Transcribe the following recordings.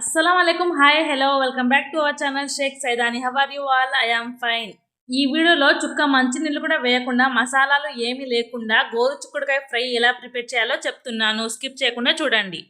అస్సలం hi hello welcome back to our channel Shaik Saidani how are you all I fine ఈ వీడియోలో చుక్క మంచినీళ్ళు కూడా వేయకుండా మసాలాలు ఏమీ లేకుండా గోరు చిక్కుడుకాయ ఫ్రై ఎలా ప్రిపేర్ చేయాలో చెప్తున్నాను. స్కిప్ చేయకుండా చూడండి.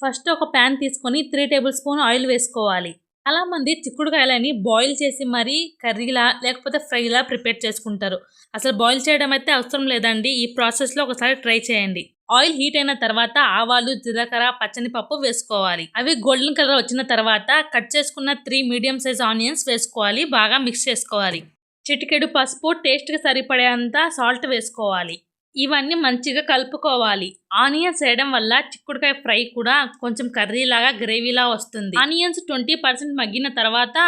ఫస్ట్ ఒక ప్యాన్ తీసుకొని త్రీ టేబుల్ స్పూన్ ఆయిల్ వేసుకోవాలి. చాలా మంది చిక్కుడుకాయలని బాయిల్ చేసి మరీ కర్రీలా లేకపోతే ఫ్రైలా ప్రిపేర్ చేసుకుంటారు. అసలు బాయిల్ చేయడం అయితే అవసరం లేదండి. ఈ ప్రాసెస్లో ఒకసారి ట్రై చేయండి. ఆయిల్ హీట్ అయిన తర్వాత ఆవాలు జీలకర్ర పచ్చని పప్పు వేసుకోవాలి. అవి గోల్డెన్ కలర్ వచ్చిన తర్వాత కట్ చేసుకున్న త్రీ మీడియం సైజ్ ఆనియన్స్ వేసుకోవాలి. బాగా మిక్స్ చేసుకోవాలి. చిటికెడు పసుపు టేస్ట్కి సరిపడేంత సాల్ట్ వేసుకోవాలి. ఇవన్నీ మంచిగా కలుపుకోవాలి. ఆనియన్స్ వేయడం వల్ల చిక్కుడుకాయ ఫ్రై కూడా కొంచెం కర్రీలాగా గ్రేవీలా వస్తుంది. ఆనియన్స్ ట్వంటీ పర్సెంట్ మగ్గిన తర్వాత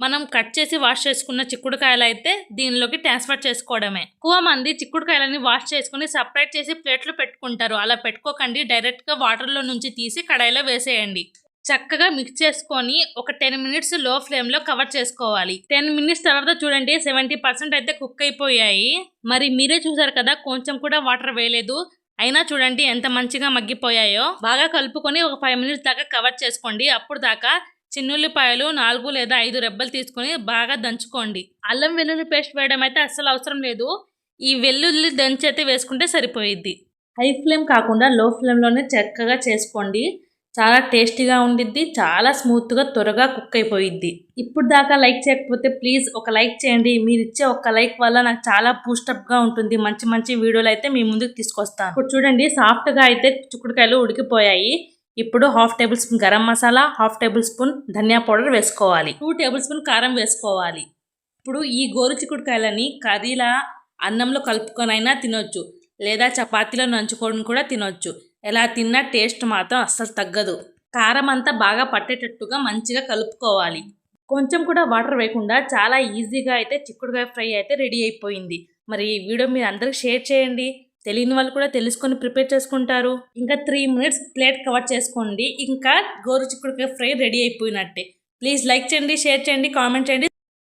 మనం కట్ చేసి వాష్ చేసుకున్న చిక్కుడుకాయలు అయితే దీనిలోకి ట్రాన్స్ఫర్ చేసుకోవడమే. ఎక్కువ మంది చిక్కుడుకాయలని వాష్ చేసుకుని సపరేట్ చేసి ప్లేట్లు పెట్టుకుంటారు. అలా పెట్టుకోకండి. డైరెక్ట్గా వాటర్లో నుంచి తీసి కడాయిలో వేసేయండి. చక్కగా మిక్స్ చేసుకొని ఒక టెన్ మినిట్స్లో ఫ్లేమ్లో కవర్ చేసుకోవాలి. టెన్ మినిట్స్ తర్వాత చూడండి సెవెంటీ పర్సెంట్ అయితే కుక్ అయిపోయాయి. మరి మీరే చూసారు కదా కొంచెం కూడా వాటర్ వేయలేదు. అయినా చూడండి ఎంత మంచిగా మగ్గిపోయాయో. బాగా కలుపుకొని ఒక ఫైవ్ మినిట్స్ దాకా కవర్ చేసుకోండి. అప్పుడు దాకా చిన్నుల్లిపాయలు నాలుగు లేదా ఐదు రెబ్బలు తీసుకొని బాగా దంచుకోండి. అల్లం వెల్లుల్లి పేస్ట్ వేయడం అయితే అస్సలు అవసరం లేదు. ఈ వెల్లుల్లి దంచి అయితే వేసుకుంటే సరిపోయిద్ది. హై ఫ్లేమ్ కాకుండా లో ఫ్లేమ్లోనే చక్కగా చేసుకోండి. చాలా టేస్టీగా ఉండిద్ది చాలా స్మూత్గా త్వరగా కుక్ అయిపోయిద్ది. ఇప్పుడు దాకా లైక్ చేయకపోతే ప్లీజ్ ఒక లైక్ చేయండి. మీరు ఇచ్చే ఒక లైక్ వల్ల నాకు చాలా బూస్టప్గా ఉంటుంది. మంచి మంచి వీడియోలు అయితే మీ ముందుకు తీసుకొస్తాను. ఇప్పుడు చూడండి సాఫ్ట్గా అయితే చిక్కుడుకాయలు ఉడికిపోయాయి. ఇప్పుడు half tablespoon garam masala half tablespoon ధనియా పౌడర్ వేసుకోవాలి. టూ టేబుల్ స్పూన్ కారం వేసుకోవాలి. ఇప్పుడు ఈ గోరు చిక్కుడుకాయలని కర్రీలా అన్నంలో కలుపుకొనైనా తినొచ్చు. లేదా చపాతీలో నంచుకొని కూడా తినొచ్చు. ఎలా తిన్నా టేస్ట్ మాత్రం అస్సలు తగ్గదు. కారం అంతా బాగా పట్టేటట్టుగా మంచిగా కలుపుకోవాలి. కొంచెం కూడా వాటర్ వేయకుండా చాలా ఈజీగా అయితే చిక్కుడుకాయ ఫ్రై అయితే రెడీ అయిపోయింది. మరి ఈ వీడియో మీరు అందరికి షేర్ చేయండి. తెలియని వాళ్ళు కూడా తెలుసుకొని ప్రిపేర్ చేసుకుంటారు. ఇంకా త్రీ మినిట్స్ ప్లేట్ కవర్ చేసుకోండి. ఇంకా గోరు చిక్కుడుకాయ ఫ్రై రెడీ అయిపోయినట్టే. ప్లీజ్ లైక్ చేయండి షేర్ చేయండి కామెంట్ చేయండి.